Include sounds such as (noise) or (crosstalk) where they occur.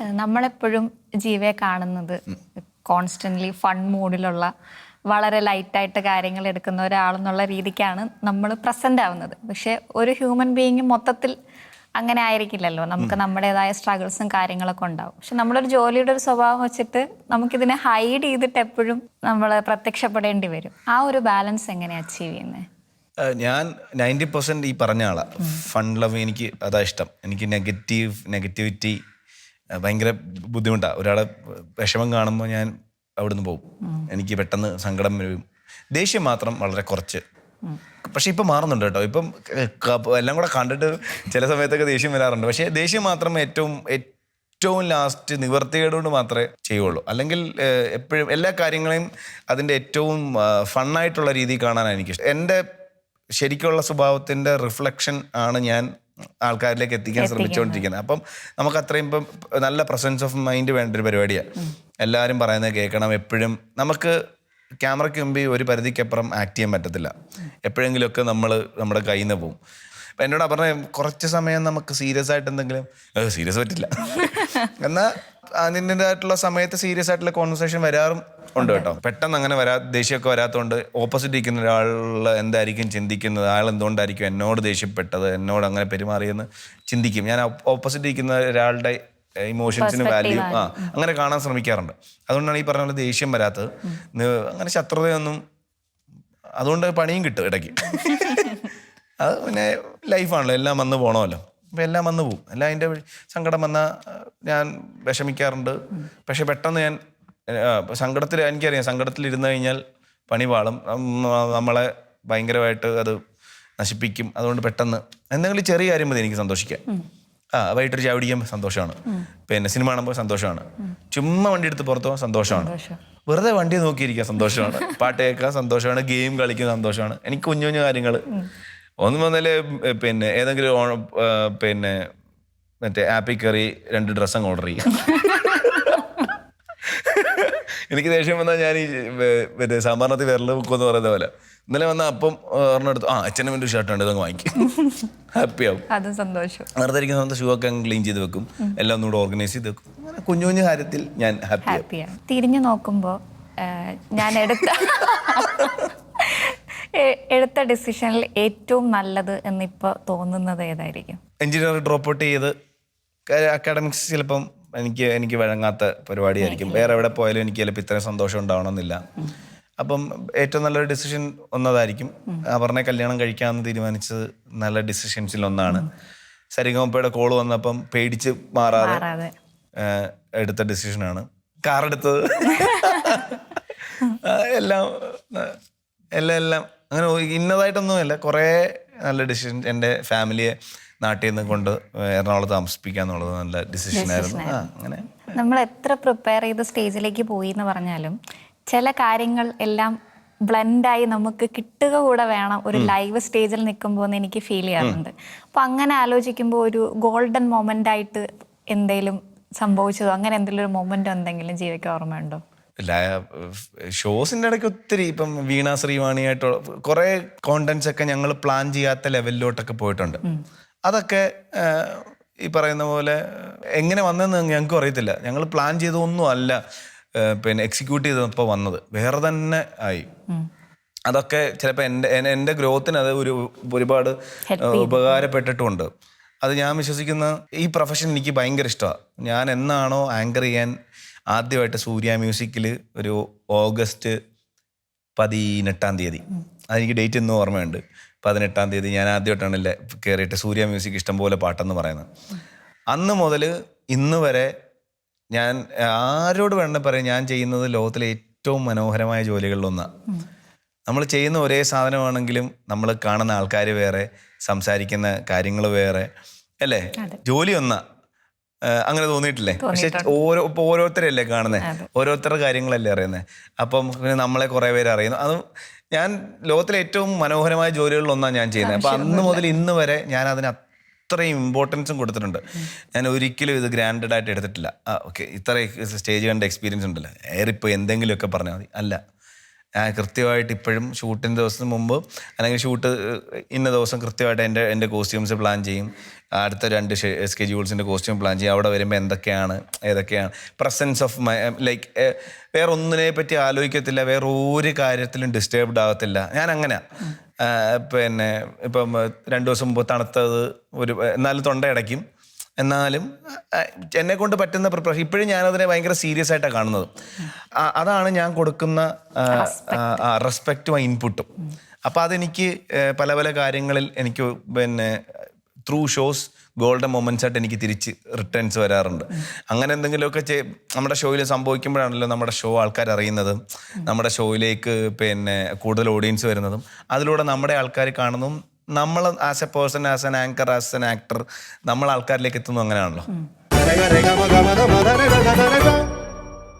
നമ്മളെപ്പോഴും ജീവയെ കാണുന്നത് constantly fun മൂഡിലുള്ള വളരെ ലൈറ്റായിട്ട് കാര്യങ്ങൾ എടുക്കുന്ന ഒരാളെന്നുള്ള രീതിക്കാണ് നമ്മൾ പ്രസന്റ് ആവുന്നത്. പക്ഷെ ഒരു ഹ്യൂമൻ ബീയിങ് മൊത്തത്തിൽ അങ്ങനെ ആയിരിക്കില്ലല്ലോ. നമുക്ക് നമ്മുടേതായ സ്ട്രഗിൾസും കാര്യങ്ങളൊക്കെ ഉണ്ടാവും. പക്ഷെ നമ്മളൊരു ജോലിയുടെ ഒരു സ്വഭാവം വെച്ചിട്ട് നമുക്കിതിനെ ഹൈഡ് ചെയ്തിട്ട് എപ്പോഴും നമ്മൾ പ്രത്യക്ഷപ്പെടേണ്ടി വരും. ആ ഒരു ബാലൻസ് എങ്ങനെ അച്ചീവ് ചെയ്യുന്നത് ഞാൻ നയന്റി പെർസെന്റ് ഈ പറഞ്ഞ ആളാണ് ഫൺ ലവ് എനിക്ക് അതാ ഇഷ്ടം. എനിക്ക് നെഗറ്റീവ് നെഗറ്റിവിറ്റി ഭയങ്കര ബുദ്ധിമുട്ടാണ് ഒരാളെ വിഷമം കാണുമ്പോൾ ഞാൻ അവിടുന്ന് പോകും എനിക്ക് പെട്ടെന്ന് സങ്കടം വരും. ദേഷ്യം മാത്രം വളരെ കുറച്ച്. പക്ഷെ ഇപ്പം മാറുന്നുണ്ട് കേട്ടോ. ഇപ്പം എല്ലാം കൂടെ കണ്ടിട്ട് ചില സമയത്തൊക്കെ ദേഷ്യം വരാറുണ്ട്. പക്ഷേ ദേഷ്യം മാത്രം ഏറ്റവും ഏറ്റവും ലാസ്റ്റ് നിവർത്തികേടുകൊണ്ട് മാത്രമേ ചെയ്യുള്ളൂ. അല്ലെങ്കിൽ എപ്പോഴും എല്ലാ കാര്യങ്ങളെയും അതിന്റെ ഏറ്റവും ഫണ്ണായിട്ടുള്ള രീതിയിൽ കാണാനാണ് എനിക്കിഷ്ടം. എന്റെ ശരിക്കുള്ള സ്വഭാവത്തിന്റെ റിഫ്ലക്ഷൻ ആണ് ഞാൻ ആൾക്കാരിലേക്ക് എത്തിക്കാൻ ശ്രമിച്ചുകൊണ്ടിരിക്കുന്നത് അപ്പം നമുക്ക് അത്രയും ഇപ്പം നല്ല പ്രസൻസ് ഓഫ് മൈൻഡ് വേണ്ട ഒരു പരിപാടിയാണ് എല്ലാവരും പറയുന്നത് കേൾക്കണം. എപ്പോഴും നമുക്ക് ക്യാമറയ്ക്ക് മുമ്പിൽ ഒരു പരിധിക്കപ്പുറം ആക്ട് ചെയ്യാൻ പറ്റത്തില്ല. എപ്പോഴെങ്കിലുമൊക്കെ നമ്മൾ നമ്മുടെ കയ്യിൽ നിന്ന് പോവും. അപ്പം എന്നോട് പറഞ്ഞ കുറച്ച് സമയം നമുക്ക് സീരിയസ് ആയിട്ട് എന്തെങ്കിലും സീരിയസ് പറ്റില്ല. (laughs) എന്നാൽ അതിന്റെതായിട്ടുള്ള സമയത്ത് സീരിയസ് ആയിട്ടുള്ള കോൺവെർസേഷൻ വരാറും ഉണ്ട് കേട്ടോ. പെട്ടെന്ന് അങ്ങനെ വരാ ദേഷ്യമൊക്കെ വരാത്തതുകൊണ്ട് ഓപ്പോസിറ്റ് ഇരിക്കുന്ന ഒരാൾ എന്തായിരിക്കും ചിന്തിക്കുന്നത്? അയാൾ എന്തുകൊണ്ടായിരിക്കും എന്നോട് ദേഷ്യപ്പെട്ടത്? എന്നോട് അങ്ങനെ പെരുമാറിയെന്ന് ചിന്തിക്കും. ഞാൻ ഓപ്പോസിറ്റ് ഇരിക്കുന്ന ഒരാളുടെ ഇമോഷൻസിന് വാല്യൂ ആ അങ്ങനെ കാണാൻ ശ്രമിക്കാറുണ്ട്. അതുകൊണ്ടാണ് ഈ പറഞ്ഞ പോലെ ദേഷ്യം വരാത്തത്. നി- അങ്ങനെ ശത്രുതയൊന്നും അതുകൊണ്ട് പണിയും കിട്ടും ഇടയ്ക്ക്. (laughs) അത് പിന്നെ ലൈഫാണല്ലോ എല്ലാം വന്ന് പോകണമല്ലോ അപ്പം എല്ലാം വന്നു പോകും എല്ലാം അതിന്റെ സങ്കടം വന്നാൽ ഞാൻ വിഷമിക്കാറുണ്ട്. പക്ഷെ പെട്ടെന്ന് ഞാൻ സങ്കടത്തിൽ എനിക്കറിയാം സങ്കടത്തിൽ ഇരുന്ന് കഴിഞ്ഞാൽ പണി പാളും. നമ്മളെ ഭയങ്കരമായിട്ട് അത് നശിപ്പിക്കും. അതുകൊണ്ട് പെട്ടെന്ന് എന്തെങ്കിലും ചെറിയ കാര്യം മതി എനിക്ക് സന്തോഷിക്കാം ആ വൈകിട്ടൊരു ചായ കുടിക്കാൻ സന്തോഷമാണ്. പിന്നെ സിനിമ കാണുമ്പോൾ സന്തോഷമാണ്. ചുമ്മാ വണ്ടി എടുത്ത് പുറത്തു പോകാൻ സന്തോഷമാണ്. വെറുതെ വണ്ടി നോക്കിയിരിക്കാൻ സന്തോഷമാണ്. (laughs) പാട്ട് കേൾക്കാൻ സന്തോഷമാണ്. ഗെയിം കളിക്കാൻ സന്തോഷമാണ്. എനിക്ക് കുഞ്ഞു കുഞ്ഞു കാര്യങ്ങൾ ഒന്നും വന്നാൽ പിന്നെ ഏതെങ്കിലും ഓണ- പിന്നെ മറ്റേ ആപ്പിൽ കയറി രണ്ട് ഡ്രസ്സ് അങ്ങ് ഓർഡർ ചെയ്യാം. എനിക്ക് ദേഷ്യം വന്നാൽ ഞാൻ ഈ മറ്റേ സാമ്പാറിനകത്ത് വിരൽ വെക്കുമെന്ന് പറയുന്ന പോലെ. ഇന്നലെ വന്ന അപ്പം ഒരെണ്ണം എടുത്തു. ആ അച്ഛനും എന്റെ ഷർട്ട് ഉണ്ട് ഇതങ്ങ് വാങ്ങിക്കും. ഹാപ്പിയാവും അത് സന്തോഷം. വെറുതെ ഇരിക്കുന്ന സമയത്ത് ഷൂ ഒക്കെ ക്ലീൻ ചെയ്ത് വെക്കും. എല്ലാം ഒന്നുകൂടെ ഓർഗനൈസ് ചെയ്ത് വെക്കും. അങ്ങനെ കുഞ്ഞു കുഞ്ഞു കാര്യത്തിൽ ഞാൻ ഹാപ്പിയാണ് തിരിഞ്ഞു നോക്കുമ്പോൾ ഞാൻ എടുത്ത (laughs) എടുത്ത ഡിസിഷനിൽ ഏറ്റവും നല്ലത് എന്നിപ്പോൾ തോന്നുന്നത് ഏതായിരിക്കും? എഞ്ചിനീയർ ഡ്രോപ്പ് ഔട്ട് ചെയ്ത് അക്കാഡമിക്സ് ചിലപ്പം എനിക്ക് എനിക്ക് വഴങ്ങാത്ത പരിപാടിയായിരിക്കും. വേറെ എവിടെ പോയാലും എനിക്ക് ചിലപ്പോൾ ഇത്രയും സന്തോഷം ഉണ്ടാവണമെന്നില്ല. അപ്പം ഏറ്റവും നല്ലൊരു ഡിസിഷൻ ഒന്നതായിരിക്കും. അവരുടെ കല്യാണം കഴിക്കാമെന്ന് തീരുമാനിച്ചത് നല്ല ഡിസിഷൻസിൽ ഒന്നാണ്. സരിഗമപ്പയുടെ കോൾ വന്നപ്പം പേടിച്ച് മാറാതെ എടുത്ത ഡിസിഷനാണ് കാറെടുത്തത് (laughs) എല്ലാം എല്ലാം എല്ലാം അങ്ങനെ ഇന്നതായിട്ടൊന്നുമല്ല. കുറേ നല്ല ഡിസിഷൻ എന്റെ ഫാമിലിയെ നാട്ടിൽ നിന്ന് കൊണ്ട് എറണാകുളത്ത് താമസിപ്പിക്കുക എന്നുള്ളത് നല്ല ഡിസിഷൻ ആയിരുന്നു. ആ അങ്ങനെ. നമ്മൾ എത്ര പ്രിപ്പയർ ചെയ്ത് സ്റ്റേജിലേക്ക് പോയി എന്ന് പറഞ്ഞാലും ചില കാര്യങ്ങൾ എല്ലാം ബ്ലെൻഡായി നമുക്ക് കിട്ടുക കൂടെ വേണം ഒരു ലൈവ് സ്റ്റേജിൽ നിൽക്കുമ്പോൾ എന്ന് എനിക്ക് ഫീൽ ചെയ്യാറുണ്ട്. അപ്പൊ അങ്ങനെ ആലോചിക്കുമ്പോൾ ഒരു ഗോൾഡൻ മൊമെന്റ് ആയിട്ട് എന്തെങ്കിലും സംഭവിച്ചതോ? അങ്ങനെ എന്തെങ്കിലും ഒരു മൊമെന്റ് എന്തെങ്കിലും ജീവിക്കാൻ ഓർമ്മയുണ്ടോ? ഷോസിന്റെ ഇടയ്ക്ക് ഒത്തിരി ഇപ്പം വീണ ശ്രീവാണിയായിട്ടുള്ള കുറേ കോണ്ടന്റ്സ് ഒക്കെ ഞങ്ങൾ പ്ലാൻ ചെയ്യാത്ത ലെവലിലോട്ടൊക്കെ പോയിട്ടുണ്ട്. അതൊക്കെ ഈ പറയുന്ന പോലെ എങ്ങനെ വന്നതെന്ന് ഞങ്ങൾക്കും അറിയത്തില്ല. ഞങ്ങൾ പ്ലാൻ ചെയ്തൊന്നും അല്ല പിന്നെ എക്സിക്യൂട്ട് ചെയ്തപ്പോൾ വന്നത്. വേറെ തന്നെ ആയി. അതൊക്കെ ചിലപ്പോൾ എന്റെ എൻ- എന്റെ ഗ്രോത്തിന് അത് ഒരു ഒരുപാട് ഉപകാരപ്പെട്ടിട്ടുമുണ്ട് അത് ഞാൻ വിശ്വസിക്കുന്ന ഈ പ്രൊഫഷൻ എനിക്ക് ഭയങ്കര ഇഷ്ടമാണ് ഞാൻ എന്നാണോ ആങ്കർ ചെയ്യാൻ ആദ്യമായിട്ട് സൂര്യ മ്യൂസിക്കിൽ ഒരു ഓഗസ്റ്റ് പതിനെട്ടാം തീയതി. അതെനിക്ക് ഡേറ്റ് ഇന്നും ഓർമ്മയുണ്ട്. പതിനെട്ടാം തീയതി ഞാൻ ആദ്യമായിട്ടാണ് കയറിയിട്ട് സൂര്യ മ്യൂസിക് ഇഷ്ടംപോലെ പാട്ടെന്ന് പറയുന്നത്. അന്ന് മുതൽ ഇന്ന് വരെ ഞാൻ ആരോട് വേണ്ട പറയാം ഞാൻ ചെയ്യുന്നത് ലോകത്തിലെ ഏറ്റവും മനോഹരമായ ജോലികളിലൊന്നാണ് നമ്മൾ ചെയ്യുന്ന ഒരേ സാധനമാണെങ്കിലും നമ്മൾ കാണുന്ന ആൾക്കാർ വേറെ സംസാരിക്കുന്ന കാര്യങ്ങൾ വേറെ അല്ലേ? ജോലി ഒന്നാ. ഏഹ് അങ്ങനെ തോന്നിയിട്ടില്ലേ? പക്ഷെ ഓരോ ഇപ്പൊ ഓരോരുത്തരല്ലേ കാണുന്നത് ഓരോരുത്തരുടെ കാര്യങ്ങളല്ലേ അറിയുന്നത് അപ്പം പിന്നെ നമ്മളെ കുറെ പേര് അറിയുന്നു. അത് ഞാൻ ലോകത്തിലെ ഏറ്റവും മനോഹരമായ ജോലികളിൽ ഒന്നാണ് ഞാൻ ചെയ്യുന്നത്. അപ്പൊ അന്ന് മുതൽ ഇന്ന് വരെ ഞാൻ അതിന് അത്രയും ഇമ്പോർട്ടൻസും കൊടുത്തിട്ടുണ്ട്. ഞാൻ ഒരിക്കലും ഇത് ഗ്രാൻഡഡ് ആയിട്ട് എടുത്തിട്ടില്ല. ആ ഓക്കെ. ഇത്ര സ്റ്റേജ് കണ്ട എക്സ്പീരിയൻസ് ഉണ്ടല്ലോ. ഏറിപ്പോൾ എന്തെങ്കിലുമൊക്കെ പറഞ്ഞാൽ മതി. അല്ല. കൃത്യമായിട്ട് ഇപ്പോഴും ഷൂട്ടിന്റെ ദിവസത്തിന് മുമ്പ് അല്ലെങ്കിൽ ഷൂട്ട് ഇന്ന ദിവസം കൃത്യമായിട്ട് എന്റെ എന്റെ കോസ്റ്റ്യൂംസ് പ്ലാൻ ചെയ്യും. അടുത്ത രണ്ട് സ്കെഡ്യൂൾസിന്റെ കോസ്റ്റ്യൂം പ്ലാൻ ചെയ്യും. അവിടെ വരുമ്പോൾ എന്തൊക്കെയാണ് ഏതൊക്കെയാണ്? പ്രസൻസ് ഓഫ് മൈ ലൈക്ക് വേറെ ഒന്നിനെ പറ്റി ആലോചിക്കത്തില്ല. വേറെ ഒരു കാര്യത്തിലും ഡിസ്റ്റേബ്ഡ് ആകത്തില്ല. ഞാൻ അങ്ങനെ. പിന്നെ ഇപ്പം രണ്ട് ദിവസം മുമ്പ് തണുത്തത് ഒരു എന്നാലും തൊണ്ട അടയ്ക്കും. എന്നാലും എന്നെ കൊണ്ട് പറ്റുന്ന പ്രിപ്പറേഷൻ ഇപ്പോഴും ഞാനതിനെ ഭയങ്കര സീരിയസ് ആയിട്ടാണ് കാണുന്നത്. അതാണ് ഞാൻ കൊടുക്കുന്ന റെസ്പെക്റ്റും ഇൻപുട്ടും അപ്പോൾ അതെനിക്ക് പല പല കാര്യങ്ങളിൽ എനിക്ക് പിന്നെ ത്രൂ ഷോസ് ഗോൾഡൻ മൊമെന്റ്സ് ആയിട്ട് എനിക്ക് തിരിച്ച് റിട്ടേൺസ് വരാറുണ്ട്. അങ്ങനെ എന്തെങ്കിലുമൊക്കെ ചെയ് നമ്മുടെ ഷോയിൽ സംഭവിക്കുമ്പോഴാണല്ലോ നമ്മുടെ ഷോ ആൾക്കാർ അറിയുന്നതും. നമ്മുടെ ഷോയിലേക്ക് പിന്നെ കൂടുതൽ ഓഡിയൻസ് വരുന്നതും. അതിലൂടെ നമ്മുടെ ആൾക്കാർ കാണുന്നതും നമ്മൾ as a person as an anchor as an actor നമ്മൾ ആൾക്കാരിലേക്ക് എത്തുന്നു അങ്ങനെയാണല്ലോ.